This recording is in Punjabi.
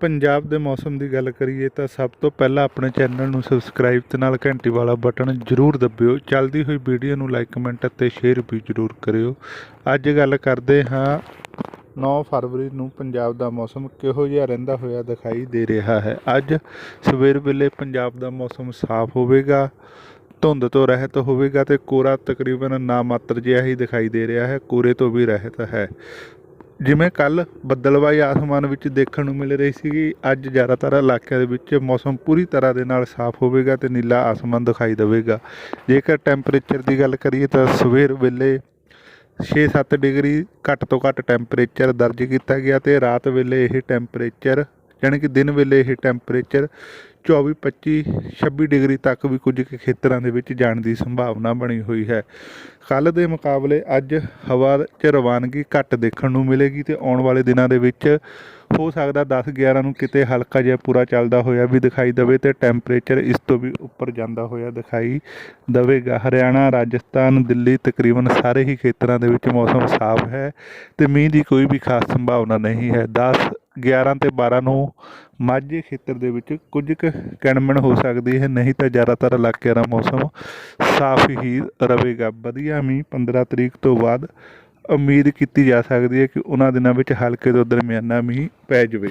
ਪੰਜਾਬ ਦੇ ਮੌਸਮ ਦੀ ਗੱਲ ਕਰੀਏ ਤਾਂ ਸਭ ਤੋਂ ਪਹਿਲਾਂ ਆਪਣੇ ਚੈਨਲ ਨੂੰ ਸਬਸਕ੍ਰਾਈਬ ਤੇ ਨਾਲ ਘੰਟੀ ਵਾਲਾ ਬਟਨ ਜ਼ਰੂਰ ਦਬਿਓ। ਚੱਲਦੀ ਹੋਈ ਵੀਡੀਓ ਨੂੰ ਲਾਈਕ, ਕਮੈਂਟ ਅਤੇ ਸ਼ੇਅਰ ਵੀ ਜ਼ਰੂਰ ਕਰਿਓ। ਅੱਜ ਗੱਲ ਕਰਦੇ ਹਾਂ 9 ਫਰਵਰੀ ਨੂੰ ਪੰਜਾਬ ਦਾ ਮੌਸਮ ਕਿਹੋ ਜਿਹਾ ਰਹਿੰਦਾ ਹੋਇਆ ਦਿਖਾਈ ਦੇ ਰਿਹਾ ਹੈ। ਅੱਜ ਸਵੇਰ ਵੇਲੇ ਪੰਜਾਬ ਦਾ ਮੌਸਮ ਸਾਫ਼ ਹੋਵੇਗਾ, ਧੁੰਦ ਤੋਂ ਰਹਿਤ ਹੋਵੇਗਾ ਤੇ ਕੋਰਾ ਤਕਰੀਬਨ ਨਾ ਮਾਤਰ ਜਿਹਾ ਹੀ ਦਿਖਾਈ ਦੇ ਰਿਹਾ ਹੈ ਕੋਰੇ ਤੋਂ ਵੀ ਰਹਿਤ ਹੈ। ਜਿਵੇਂ ਕੱਲ ਬੱਦਲਵਾਈ ਆਸਮਾਨ ਵਿੱਚ ਦੇਖਣ ਨੂੰ ਮਿਲ ਰਹੀ ਸੀਗੀ, ਅੱਜ ਜ਼ਿਆਦਾਤਰ ਇਲਾਕਿਆਂ ਦੇ ਵਿੱਚ ਮੌਸਮ ਪੂਰੀ ਤਰ੍ਹਾਂ ਦੇ ਨਾਲ ਸਾਫ਼ ਹੋਵੇਗਾ ਤੇ ਨੀਲਾ ਆਸਮਾਨ ਦਿਖਾਈ ਦੇਵੇਗਾ। ਜੇਕਰ ਟੈਂਪਰੇਚਰ ਦੀ ਗੱਲ ਕਰੀਏ ਤਾਂ ਸਵੇਰ ਵੇਲੇ 6-7 ਡਿਗਰੀ ਘੱਟ ਤੋਂ ਘੱਟ ਟੈਂਪਰੇਚਰ ਦਰਜ ਕੀਤਾ ਗਿਆ ਤੇ ਰਾਤ ਵੇਲੇ ਇਹ ਟੈਂਪਰੇਚਰ ਯਾਨੀ ਕਿ ਦਿਨ ਵੇਲੇ ਇਹ ਟੈਂਪਰੇਚਰ 24 25 26 ਡਿਗਰੀ ਤੱਕ ਵੀ ਕੁਝ ਕੁ ਖੇਤਰਾਂ ਦੇ ਵਿੱਚ ਜਾਣ ਦੀ ਸੰਭਾਵਨਾ ਬਣੀ ਹੋਈ ਹੈ। ਕੱਲ ਦੇ ਮੁਕਾਬਲੇ ਅੱਜ ਹਵਾ 'ਚ ਰਵਾਨਗੀ ਘੱਟ ਦੇਖਣ ਨੂੰ ਮਿਲੇਗੀ ਤੇ ਆਉਣ ਵਾਲੇ ਦਿਨਾਂ ਦੇ ਵਿੱਚ ਹੋ ਸਕਦਾ 10 11 ਨੂੰ ਕਿਤੇ ਹਲਕਾ ਜਿਹਾ ਪੂਰਾ ਚੱਲਦਾ ਹੋਇਆ ਵੀ ਦਿਖਾਈ ਦੇਵੇ ਤੇ ਟੈਂਪਰੇਚਰ ਇਸ ਤੋਂ ਵੀ ਉੱਪਰ ਜਾਂਦਾ ਹੋਇਆ ਦਿਖਾਈ ਦੇਵੇਗਾ। ਹਰਿਆਣਾ, ਰਾਜਸਥਾਨ, ਦਿੱਲੀ ਤਕਰੀਬਨ ਸਾਰੇ ਹੀ ਖੇਤਰਾਂ ਦੇ ਵਿੱਚ ਮੌਸਮ ਸਾਫ਼ ਹੈ ਤੇ ਮੀਂਹ ਦੀ ਕੋਈ ਵੀ ਖਾਸ ਸੰਭਾਵਨਾ ਨਹੀਂ ਹੈ। 10 11 ਤੇ 12 ਨੂੰ ਮਾਝੇ ਖੇਤਰ ਦੇ ਵਿੱਚ ਕੁਝ ਕੁ ਕਿਣਮਣ ਹੋ ਸਕਦੀ ਹੈ, ਨਹੀਂ ਤਾਂ ਜ਼ਿਆਦਾਤਰ ਇਲਾਕਿਆਂ ਦਾ ਮੌਸਮ ਸਾਫ਼ ਹੀ ਰਹੇਗਾ। ਵਧੀਆ ਮੀਂਹ 15 ਤਰੀਕ ਤੋਂ ਬਾਅਦ ਉਮੀਦ ਕੀਤੀ ਜਾ ਸਕਦੀ ਹੈ ਕਿ ਉਹਨਾਂ ਦਿਨਾਂ ਵਿੱਚ ਹਲਕੇ ਤੋਂ ਦਰਮਿਆਨਾ ਮੀਂਹ ਪੈ ਜਾਵੇ।